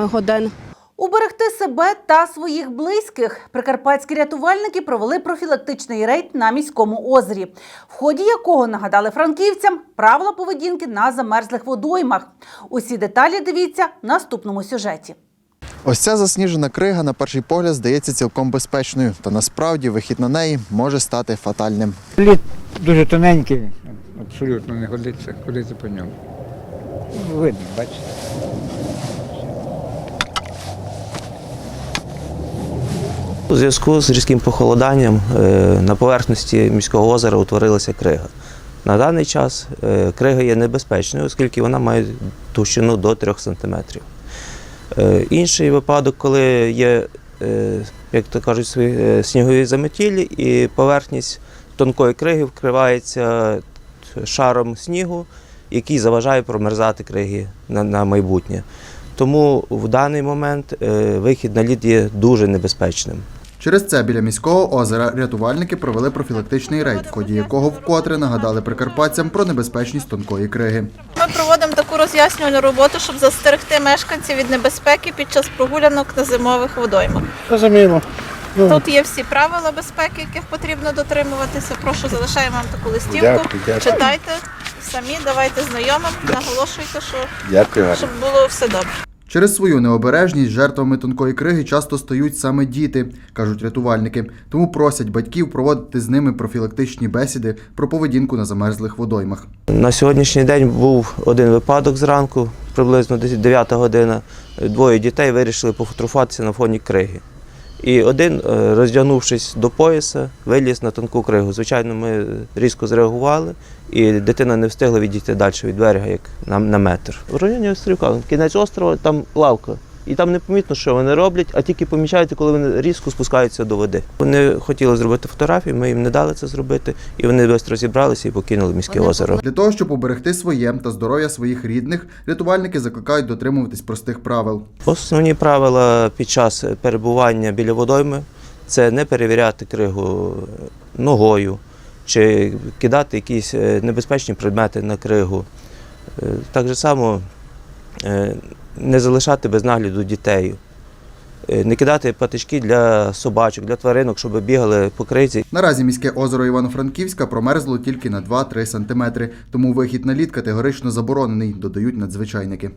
годин. Уберегти себе та своїх близьких прикарпатські рятувальники провели профілактичний рейд на міському озері, в ході якого нагадали франківцям правила поведінки на замерзлих водоймах. Усі деталі дивіться в наступному сюжеті. Ось ця засніжена крига на перший погляд здається цілком безпечною, та насправді вихід на неї може стати фатальним. Лід дуже тоненький, абсолютно не годиться ходити по ньому. Ну, Видно, бачите. У зв'язку з різким похолоданням е, на поверхності міського озера утворилася крига. На даний час е, крига є небезпечною, оскільки вона має товщину до 3 см. Інший випадок, коли є, е, як то кажуть, е, снігові заметілі, і поверхність тонкої криги вкривається шаром снігу, який заважає промерзати криги на, майбутнє. Тому в даний момент е, вихід на лід є дуже небезпечним. Через це біля міського озера рятувальники провели профілактичний рейд, в ході якого вкотре нагадали прикарпатцям про небезпечність тонкої криги. Ми проводимо таку роз'яснювальну роботу, щоб застерегти мешканців від небезпеки під час прогулянок на зимових водоймах. Розуміло. Тут є всі правила безпеки, яких потрібно дотримуватися. Прошу, залишаємо вам таку листівку. Дякую, дякую. Читайте самі, давайте знайомим, наголошуйте, що Дякую. щоб було все добре. Через свою необережність жертвами тонкої криги часто стають саме діти, кажуть рятувальники. Тому просять батьків проводити з ними профілактичні бесіди про поведінку на замерзлих водоймах. На сьогоднішній день був один випадок зранку, приблизно десь 9 година. Двоє дітей вирішили пофотографуватися на фоні криги. І один, е, роздягнувшись до пояса, виліз на тонку кригу. Звичайно, ми різко зреагували, і дитина не встигла відійти далі від берега, як на, метр. В районі острівка, кінець острова, там лавка. І там не помітно, що вони роблять, а тільки помічаєте, коли вони різко спускаються до води. Вони хотіли зробити фотографії, ми їм не дали це зробити, і вони швидко зібралися і покинули міське озеро. Для того, щоб уберегти своє та здоров'я своїх рідних, рятувальники закликають дотримуватись простих правил. Основні правила під час перебування біля водойми це не перевіряти кригу ногою чи кидати якісь е, небезпечні предмети на кригу. Е, Так же само не залишати без нагляду дітей, Е, не кидати патички для собачок, для тваринок, щоб бігали по кризі. Наразі міське озеро Івано-Франківська промерзло тільки на 2-3 сантиметри, тому вихід на лід категорично заборонений, додають надзвичайники.